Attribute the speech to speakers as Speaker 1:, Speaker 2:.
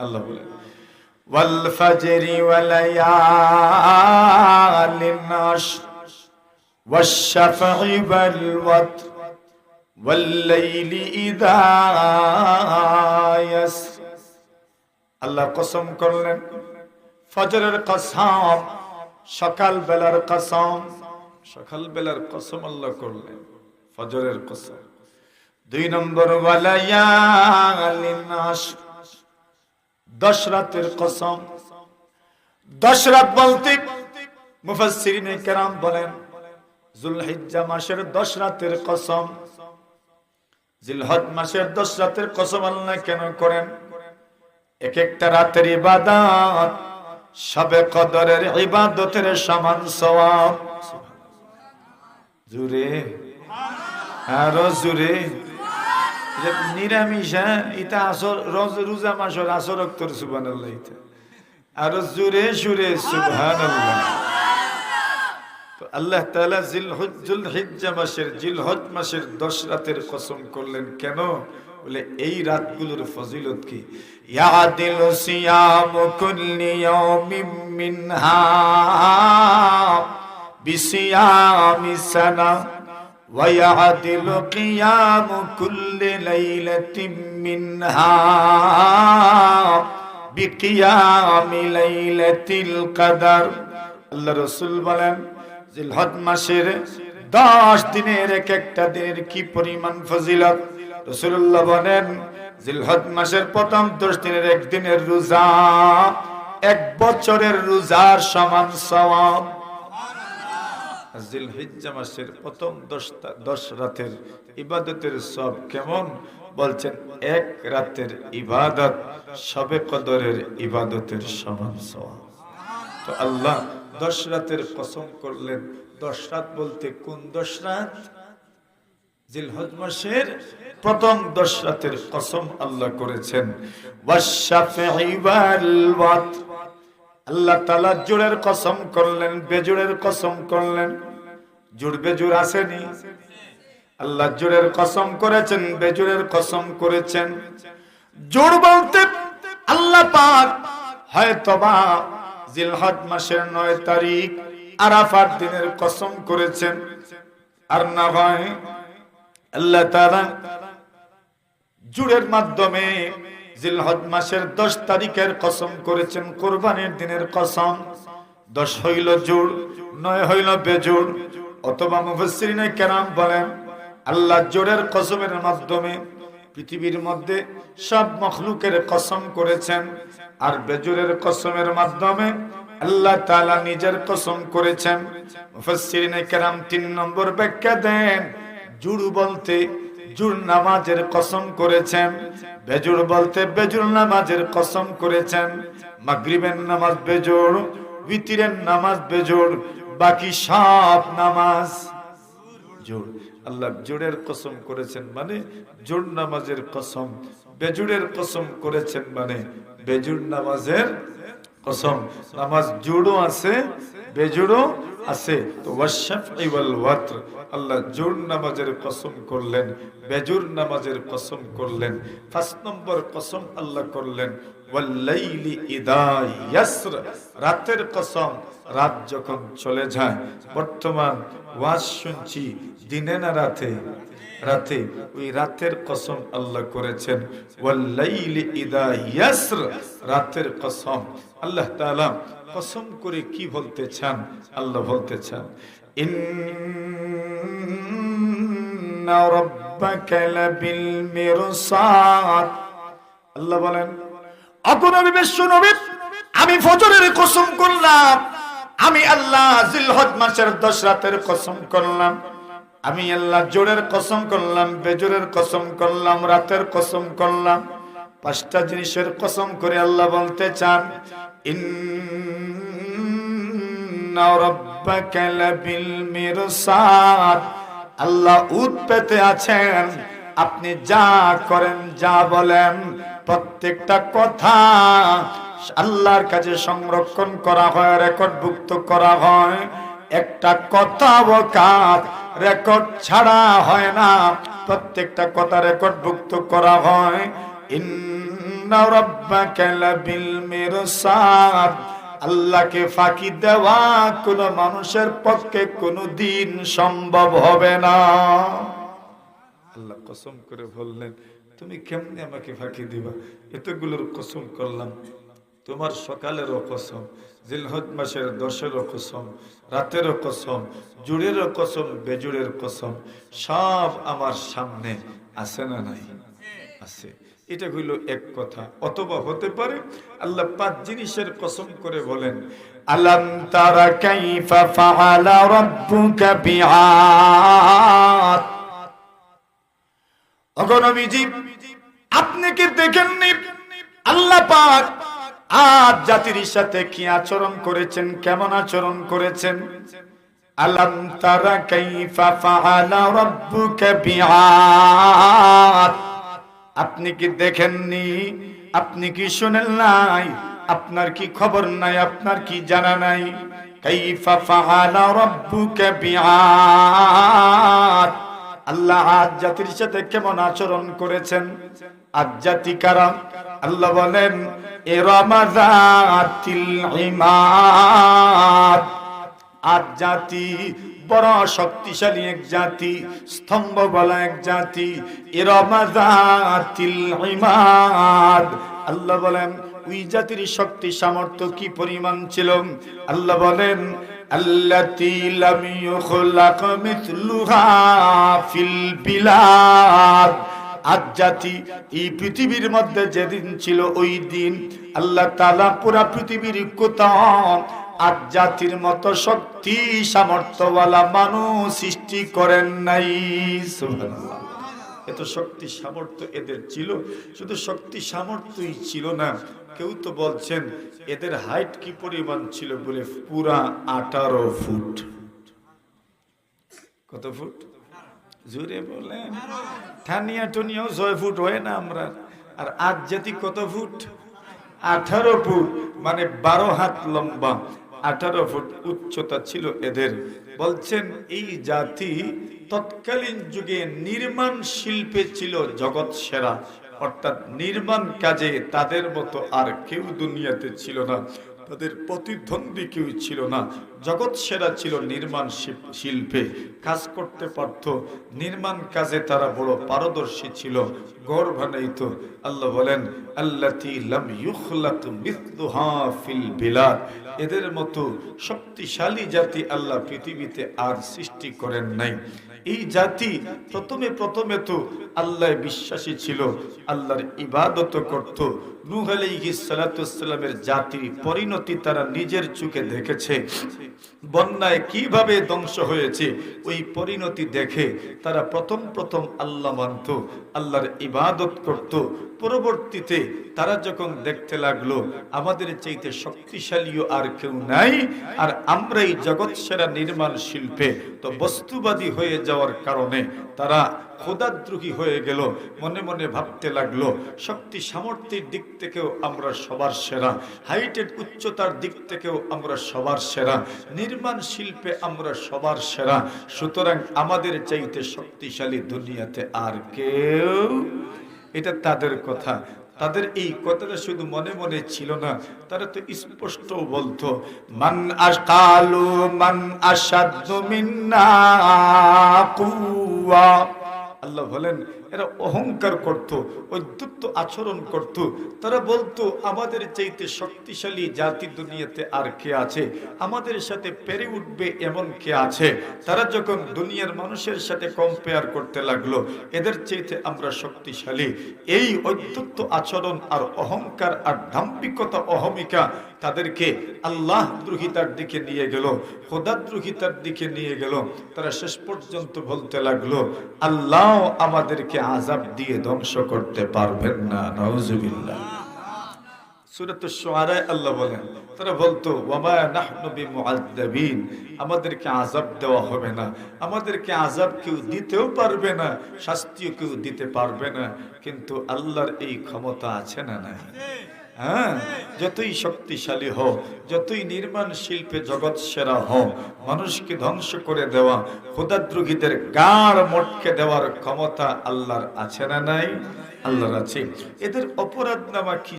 Speaker 1: আল্লাহ বলেন والفجر وليال العشر والشفع والوتر والليل إذا يسر আল্লাহ কসম করলেন ফজরের কসম সকাল বেলার কসম সকাল বেলার কসম আল্লাহ করলেন ফজরের কসম দুই নম্বর ওয়ালায়ালিন আশর দশ রাতের কসম। দশ রাত বলতে মুফাসসিরিনে কেরাম বলেন, জুলহিজ্জা মাসের দশ রাতের কসম। জিলহজ মাসের দশ রাতের কসম আল্লাহ কেন করেন? এক একটা রাতের ইবাদত, সবে কদরের ইবাদতের সমান সওয়াব। জুরে, আরও জুরে। নিরামিষ হ্যাঁ? এটা আসর, রোজ রোজা মাসের আসর অক্তর সুবান আরও জুরে সুরে সুবহান আল্লাহ তো আল্লাহ তাআলা জিলহজ্জুল হিজ্জা মাসের, জিলহজ মাসের 10 রাতের কসম করলেন, কেন? বলে, এই রাতগুলোর ফজিলত কি? ইয়াদিল সিয়াম কুল্লি ইয়াউমিন মিনহা বিসিয়ামি সানা ويعدل قيام كل ليلة منها بقيام ليلة القدر আল্লাহ রসুল বলেন জিলহজ মাসের দশ দিনের এক একটা দিনের কি পরিমাণ ফজিলত রসুল্লাহ বলেন জিলহজ মাসের প্রথম দশ দিনের একদিনের রোজা এক বছরের রোজার সমান সওয়াব জিলহিজ্জা মাসের প্রথম দশ রাতের ইবাদতের সব কেমন? বলছেন, এক রাতের ইবাদত সবে কদরের ইবাদতের সমান তো আল্লাহ দশ রাতের কসম করলেন, দশ রাত বলতে কোন দশ রাত? জিলহজ মাসের প্রথম দশ রাতের কসম আল্লাহ করেছেন ওয়াশাফিঈ ওয়াল ওয়াতর আল্লাহ তালা জোরের কসম করলেন, বেজোরের কসম করলেন। জোর বেজোর আসেনি। আল্লাহ জোরের কসম করেছেন, বেজোরের কসম করেছেন। জোর বলতে আল্লাহ পাক হয়তোবা জিলহজ মাসের নয় তারিখ আরাফার দিনের কসম করেছেন। আর না হয় আল্লাহ তাআলা জুড়ের মাধ্যমে জিলহজ মাসের দশ তারিখের কসম করেছেন, কোরবানির দিনের কসম। দশ হইল জোড়, নয় হইল বেজোড়। অথবা মুফসরিনে কেরাম বলেন, আল্লাহ জোরের কসমের মাধ্যমে পৃথিবীর মধ্যে সব মখলুকের কসম করেছেন আর বেজোরের কসমের মাধ্যমে আল্লাহ তালা নিজের কসম করেছেন। মুফসরিনে কেরাম তিন নম্বর ব্যাখ্যা দেন, জুড় বলতে জুর নামাজের কসম করেছেন। বেজুর বলতে বেজুর নামাজের কসম করেছেন। মাগরিবের নামাজ বেজোর বিতিরের নামাজ বেজোর, বাকি সব নামাজ জোর। আল্লাহ জোরের কসম করেছেন মানে জোর নামাজের কসম, বেজুরের কসম করেছেন মানে বেজুর নামাজের কসম। নামাজ জোড়ও আছে বেজুড়ও আছে। তো ওয়াতর আল্লাহ জোর নামাজের কসম করলেন, বেজুর নামাজের কসম করলেন, পাঁচ নম্বর কসম আল্লাহ করলেন রাতের কসম রাত যখন চলে যায়। বর্তমান ওয়াজ শুনছি দিনে না রাতে? রাতে। ওই রাতের কসম আল্লাহ করেছেন রাতের কসম আল্লাহ তাআলা কসম করে কি বলতে চান? আল্লাহ বলতে চান বলেন আমি কসম করলাম। আমি আল্লাহ মাসের দশ রাতের কসম করলাম। আমি আল্লাহ জোরের কসম করলাম, বেজোরের কসম করলাম, রাতের কসম করলাম। পাঁচটা জিনিসের কসম করে আল্লাহ বলতে চান ইন্না রাব্বাকা লাবিল আল্লাহ উদ পেতে আছেন। আপনি যা করেন, যা বলেন, প্রত্যেকটা কথা আল্লাহর কাছে সংরক্ষণ করা হয়, রেকর্ডভুক্ত করা হয়। একটা কথা কাজ রেকর্ড ছাড়া হয় না। প্রত্যেকটা কথা রেকর্ডভুক্ত করা হয়। ইন আল্লাহকে ফাঁকি দেওয়া কোন মানুষের পক্ষে কোনো দিন সম্ভব হবে না। আল্লাহ কসম করে বললেন, তুমি কেমনি আমাকে ফাঁকি দিবা? এতগুলোর কসম করলাম। তোমার সকালেরও কসম, জিলহজ মাসের দশেরও কসম, রাতেরও কসম, জুড়েরও কসম, বেজুড়ের কসম, সব আমার সামনে আছে না নাই? আছে। এটা হইল এক কথা। অথবা হতে পারে আল্লাহ পাঁচ জিনিসের কসম করে বলেন, আলাম তারা কাইফা ফাআলা রাব্বুকা অগণবীজি আপনি কি দেখেননি? আল্লাহ পাক আজ জাতির সাথে কি আচরণ করেছেন, কেমন আচরণ করেছেন? আলাম তারা কাইফা ফাআলা রাব্বুকা বিআদ আপনি কি দেখেননি? আপনি কি শুনেন নাই? আপনার কি খবর নাই? আপনার কি জানা নাই? কাইফা ফাআলা রাব্বুকা আল্লাহ আজ জাতির সাথে কেমন আচরণ করেছেন? আজ জাতি কারা? আল্লাহ বলেন এরামাজাতিল ইমাদ আজ জাতি, বড় শক্তিশালী এক জাতি স্তম্ভ বলা এক জাতি আল্লাহ বলেন, ওই জাতির শক্তি সামর্থ্য কি পরিমাণ ছিল? আল্লাহ বলেন আজ জাতি, এই পৃথিবীর মধ্যে যেদিন ছিল ওই দিন, আল্লাহ তাআলা পুরা পৃথিবীর কোথাও আজ জাতির মতো শক্তি সামর্থ্যওয়ালা মানুষ সৃষ্টি করেন নাই। এত শক্তি সামর্থ্য এদের ছিল, শুধু শক্তি সামর্থ্যই ছিল না, কেউ তো বলছেন এদের হাইট কি পরিমাণ ছিল বলে পুরা আঠারো ফুট। কত ফুট? জোরে বলেন। ঠানিয়া টনিয়াও ছয় ফুট হয় না আমরা। আর আজ জাতি কত ফুট? আঠারো ফুট মানে বারো হাত লম্বা। আঠারো ফুট উচ্চতা ছিল এদের। বলছেন, এই জাতি তৎকালীন যুগে নির্মাণ শিল্পে ছিল জগৎ সেরা। অর্থাৎ নির্মাণ কাজে তাদের মতো আর কেউ দুনিয়াতে ছিল না। তাদের প্রতিদ্বন্দ্বী কেউ ছিল না। জগৎ সেরা ছিল নির্মাণ শিল্পে। কাজ করতে পারত। নির্মাণ কাজে তারা বড় পারদর্শী ছিল গড় বানাইত আল্লাহ বলেন এদের মতো শক্তিশালী জাতি আল্লাহ পৃথিবীতে আর সৃষ্টি করেন নাই। এই জাতি প্রথমে প্রথমে তো আল্লাহ বিশ্বাসী ছিল, আল্লাহর ইবাদত করত। নূহ আলাইহিস সালামের জাতির পরিণতি তারা নিজের চোখে দেখেছে। বন্যায় কীভাবে ধ্বংস হয়েছে, ওই পরিণতি দেখে তারা প্রথম প্রথম আল্লাহ মানত, আল্লাহর ইবাদত করত। পরবর্তীতে তারা যখন দেখতে লাগল, আমাদের চাইতে শক্তিশালীও আর কেউ নাই, আর আমরাই জগৎ সেরা নির্মাণ শিল্পে তো বস্তুবাদী হয়ে যাওয়ার কারণে তারা খোদাদ্রোহী হয়ে গেল, মনে মনে ভাবতে লাগল, শক্তি সামর্থ্যের দিক থেকেও আমরা সবার সেরা, হাইটের উচ্চতার দিক থেকেও আমরা সবার সেরা, নির্মাণ শিল্পে আমরা সবার সেরা, সুতরাং আমাদের চাইতে শক্তিশালী দুনিয়াতে আর কেউ, এটা তাদের কথা। তাদের এই কথাটা শুধু মনে মনে ছিল না, তারা তো স্পষ্ট বলতো, মান আশকালু মান আসাদ্দু মিন্না কুওয়া। আল্লাহ বলেন এরা অহংকার করত অদ্যুত আচরণ করত। তারা বলতো, আমাদের চাইতে শক্তিশালী জাতি দুনিয়াতে আর কে আছে? আমাদের সাথে পেরে উঠবে এমন কে আছে? তারা যখন দুনিয়ার মানুষের সাথে কম্পেয়ার করতে লাগল, এদের চাইতে আমরা শক্তিশালী। এই অদ্যুত আচরণ আর অহংকার আর দাম্পিকতা অহমিকা তাদেরকে আল্লাহ দ্রোহিতার দিকে নিয়ে গেল খোদাদ্রোহিতার দিকে নিয়ে গেল। তারা শেষ পর্যন্ত বলতে লাগল, আল্লাহ আমাদেরকে আজাব দিয়ে ধ্বংস করতে পারবেন না নওজুবিল্লাহ আল্লাহ বলেন বলতো আমাদেরকে দেওয়া হবে না। আমাদেরকে কেউ দিতেও পারবে না, শাস্তিও কেউ দিতে পারবে না, কিন্তু আল্লাহর এই ক্ষমতা আছে না নাই? হ্যাঁ যতই শক্তিশালী হও, যতই নির্মাণ শিল্পে জগৎ সেরা হও, মানুষকে ধ্বংস করে দেওয়া ক্ষুদাদ্রোহীদের গাড় মটকে দেওয়ার ক্ষমতা আল্লাহর আছে না নাই? আল্লাহর আছে। এদের অপরাধ নামা কি